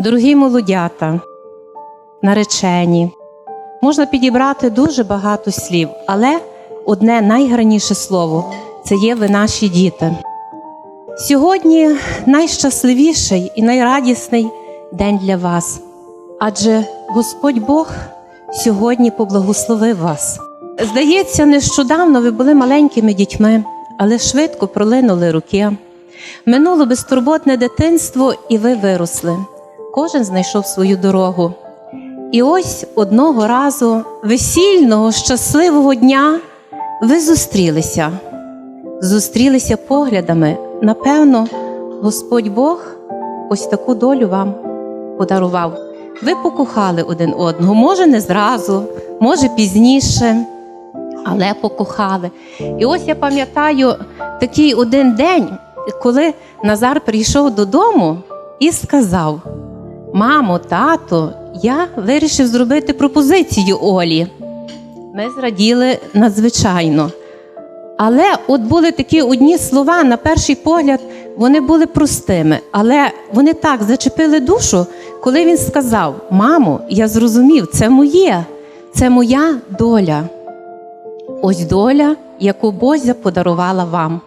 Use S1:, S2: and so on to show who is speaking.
S1: Дорогі молодята, наречені, можна підібрати дуже багато слів, але одне найгарніше слово це є ви наші діти. Сьогодні найщасливіший і найрадісний день для вас, адже Господь Бог сьогодні поблагословив вас. Здається, нещодавно ви були маленькими дітьми, але швидко пролинули роки. Минуло безтурботне дитинство, і ви виросли. Кожен знайшов свою дорогу. І ось одного разу, весільного, щасливого дня, ви зустрілися. Зустрілися поглядами. Напевно, Господь Бог ось таку долю вам подарував. Ви покохали один одного, може, не зразу, може пізніше, але покохали. І ось я пам'ятаю такий один день, коли Назар прийшов додому і сказав: Мамо, тато, я вирішив зробити пропозицію Олі. Ми зраділи надзвичайно. Але от були такі одні слова, на перший погляд, вони були простими, але вони так зачепили душу, коли він сказав: Мамо, я зрозумів, це моє, це моя доля. Ось доля, яку Бозя подарувала вам.